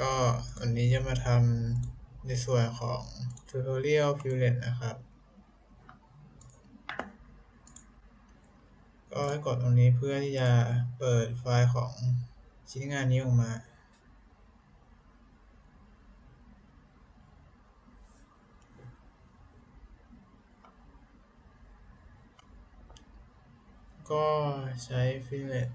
ก็วันนี้จะมาทำในส่วนของ Tutorial Fillet นะครับ ก็ให้กดตรงนี้เพื่อที่จะเปิดไฟล์ของชิ้นงานนี้ออกมาก็ใช้ Fillet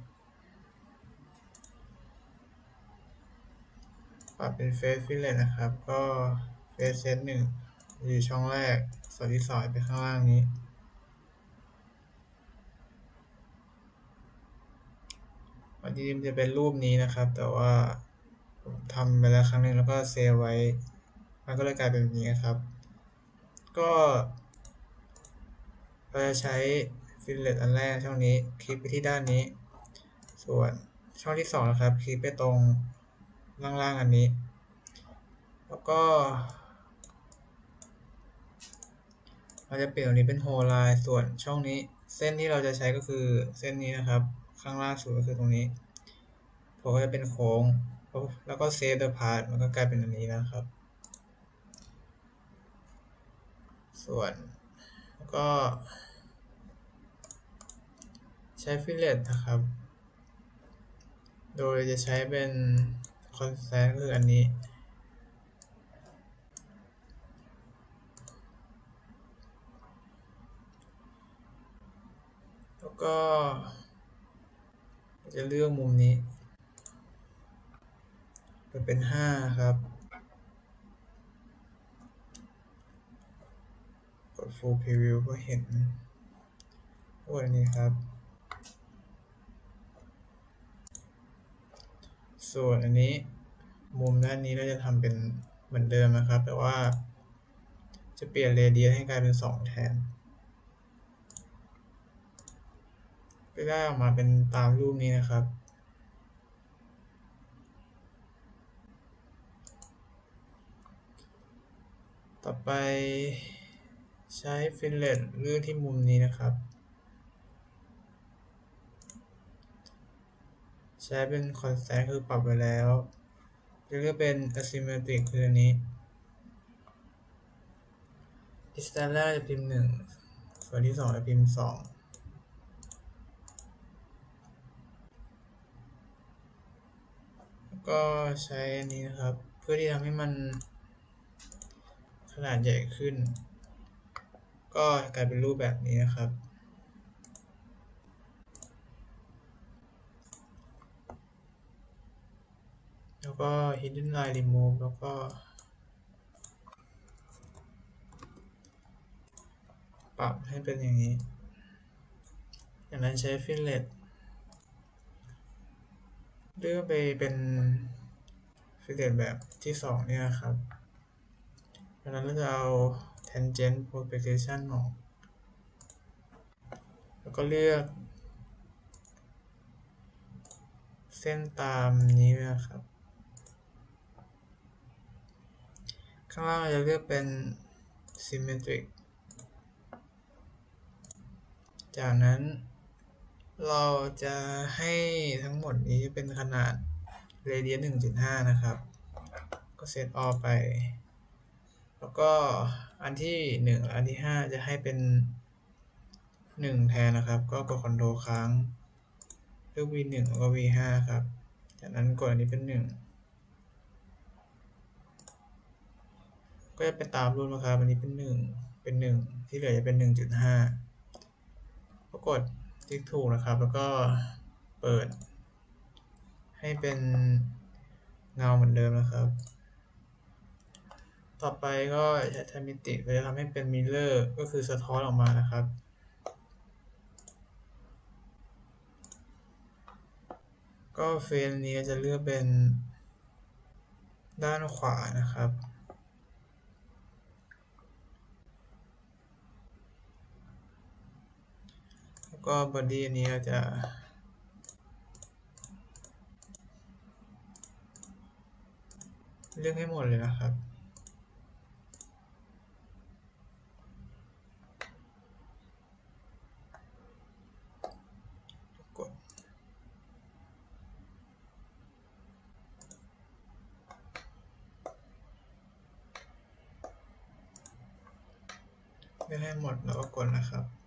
ปรับเป็น Face Fillet นะครับ ก็ Face Set หนึ่งอยู่ช่องแรกส่วนที่สองไปข้างล่างนี้ วันนี้มันจะเป็นรูปนี้นะครับ แต่ว่าผมทำไปแล้วครั้งหนึ่งแล้วก็เซฟไว้ มันก็เลยกลายเป็นแบบนี้ครับ ก็เราจะใช้ฟิลเลตอันแรกช่องนี้ คลิกไปที่ด้านนี้ ส่วนช่องที่สองนะครับ คลิกไปตรง ล่างๆอันนี้ แล้วก็ เราจะเปลี่ยนตรงนี้เป็นโฮไลน์ส่วนช่องนี้เส้นที่เราจะใช้ก็คือเส้นนี้นะครับ ข้างล่างสุดก็คือตรงนี้ผมก็จะเป็นโค้ง แล้วก็เซฟเดอะพาร์ทมันก็กลายเป็นอันนี้นะครับ ส่วนแล้วก็ ใช้ฟิลเลตนะครับ โดยจะใช้เป็น คอนแซนคืออันนี้ แล้วก็ จะเลือกมุมนี้จะเป็นห้าครับ กด full preview ก็เห็นพวกนี้ครับ ส่วนอันนี้มุมด้านนี้เราจะทำเป็นเหมือนเดิมนะครับ แต่ว่าจะเปลี่ยนเรเดียให้กลายเป็นสองแทนก็ได้ออกมาเป็นตามรูปนี้นะครับ ต่อไปใช้ฟิลเลตเลือกที่มุมนี้นะครับ ใช้เป็นคอนแสตคือปรับไว้แล้วจะเลือกเป็น asymmetric คืออันนี้ distance แรกจะพิมพ์หนึ่งส่วนที่สองจะพิมพ์สองก็ใช้อันนี้นะครับ เพื่อที่ทำให้มันขนาดใหญ่ขึ้น ก็กลายเป็นรูปแบบนี้นะครับ แล้วก็ hidden line remove แล้วก็ ปรับให้เป็นอย่างนี้จากนั้นใช้ fillet เลือกไปเป็น fillet แบบที่สองเนี่ยครับจากนั้นเราจะเอา tangent propagation ออก แล้วก็เลือกเส้นตามนี้นะครับ ข้างล่างเราจะเลือกเป็น symmetric จากนั้นเราจะให้ทั้งหมดนี้เป็นขนาด radius 1.5 นะครับ ก็เซตออไป แล้วก็อันที่1อันที่ 5 จะให้เป็น 1 แทนนะครับ ก็กด Ctrl ค้างเลือก V1 แล้วก็ V5 ครับ จากนั้นกดอันนี้เป็น 1 ก็จะเป็นตามรูปนะครับอันนี้เป็น 1 เป็น 1 ที่เหลือจะเป็น 1.5ก็กดติ๊กถูกนะครับ แล้วก็เปิด ให้เป็นเงาเหมือนเดิมนะครับ ต่อไปก็จะทำมิติเราจะทำให้เป็นมิเลอร์ก็คือสะท้อนออกมานะครับก็เฟรมนี้จะเลือกเป็นด้านขวานะครับ ก็บอดี้อันี้เราจะเรื่องให้หมดเลยนะครับ กด เลือกให้หมดแล้วก็กดนะครับ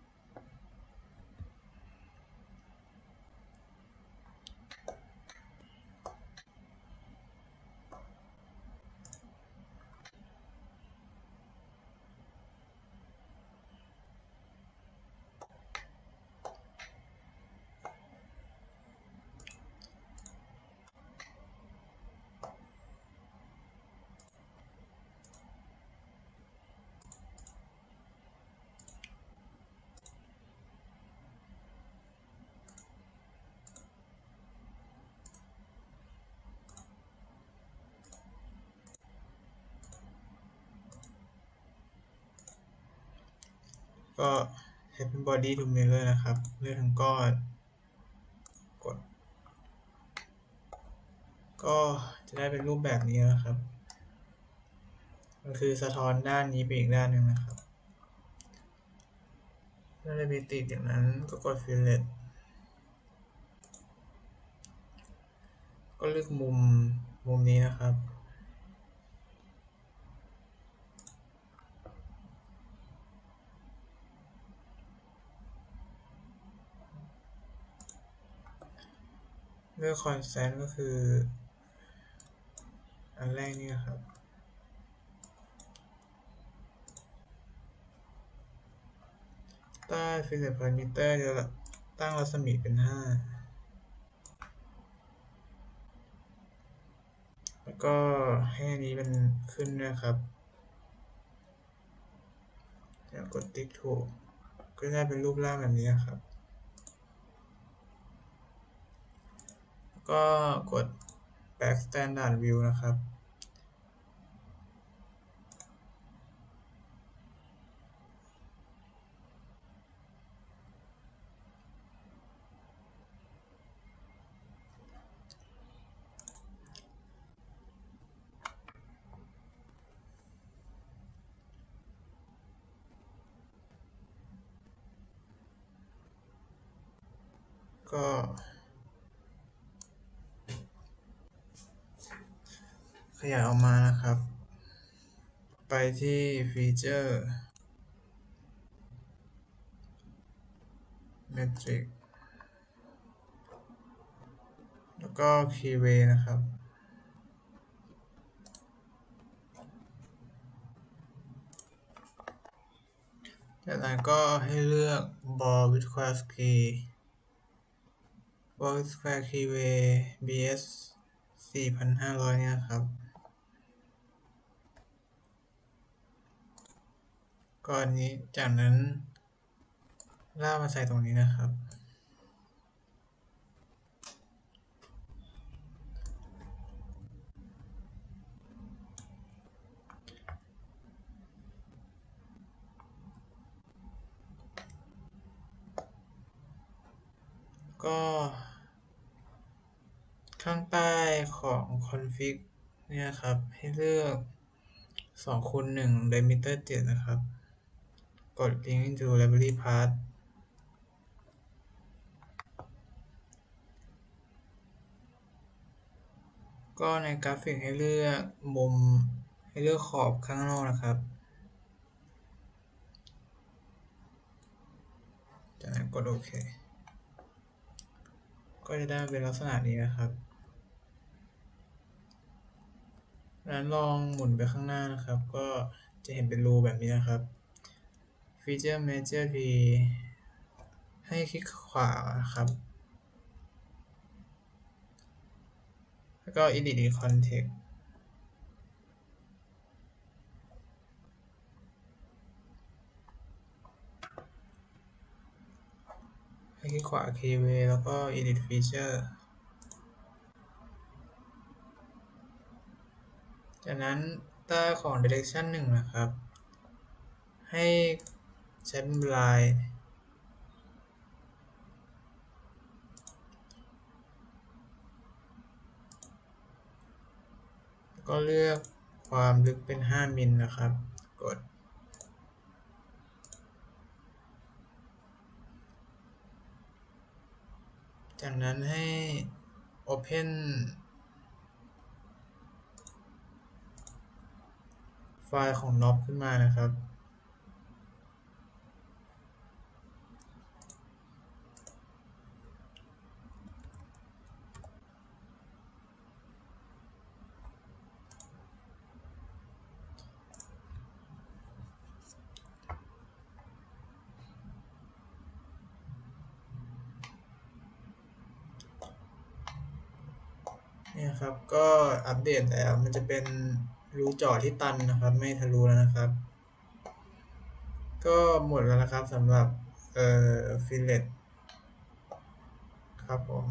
ก็ happen body to mirror นะครับ เลือกทั้งก้อน กด ก็จะได้เป็นรูปแบบนี้นะครับ มันคือสะท้อนด้านนี้ไปอีกด้านหนึ่งนะครับถ้าได้ไปติดอย่างนั้นก็กด fillet ก็เลือกมุมมุมนี้นะครับ เลือก constant ก็คือ อันแรกนี่ครับใต้ fillet parameter จะตั้งรัศมีเป็น 5 แล้วก็ให้อันนี้มันขึ้นนะครับแล้วกดติ๊กถูกก็ได้เป็นรูปร่างแบบนี้ครับ ก็กด back standard view นะครับ ก็ ยายออกมานะครับ ไปที่ฟีเจอร์เมทริกแล้วก็คีย์เวนะครับจากนั้นก็ให้เลือก ball with square key ball with square keyway bs 4,500 เนี่ยครับ ก็อันนี้จากนั้นลากมาใส่ตรงนี้นะครับ ก็ข้างใต้ของ config เนี่ยครับ ให้เลือก2คูณ1 limiter 7นะครับ กด link into library path ก็ในกราฟิกให้เลือกมุมให้เลือกขอบข้างนอกนะครับ จากนั้นกดโอเค ก็จะได้เป็นลักษณะนี้นะครับนั้นลองหมุนไปข้างหน้านะครับ ก็จะเห็นเป็นรูแบบนี้นะครับ ฟีเจอร์ Major P ให้คลิกขวาครับ แล้วก็ Edit Context ให้คลิกขวา Keyway แล้วก็ Edit Feature จากนั้นใต้ของ Direction 1 นะครับ ให้ ใช้เป็นลายก็เลือกความลึกเป็น 5 มิลนะครับ กด จากนั้นให้ Open ไฟล์ของ Knob ขึ้นมานะครับ นี่ครับ ก็อัปเดตแล้วมันจะเป็นรูจอที่ตันนะครับ ไม่ทะลุแล้วนะครับ ก็หมดแล้วนะครับสำหรับเอ่อฟิลเลตครับผม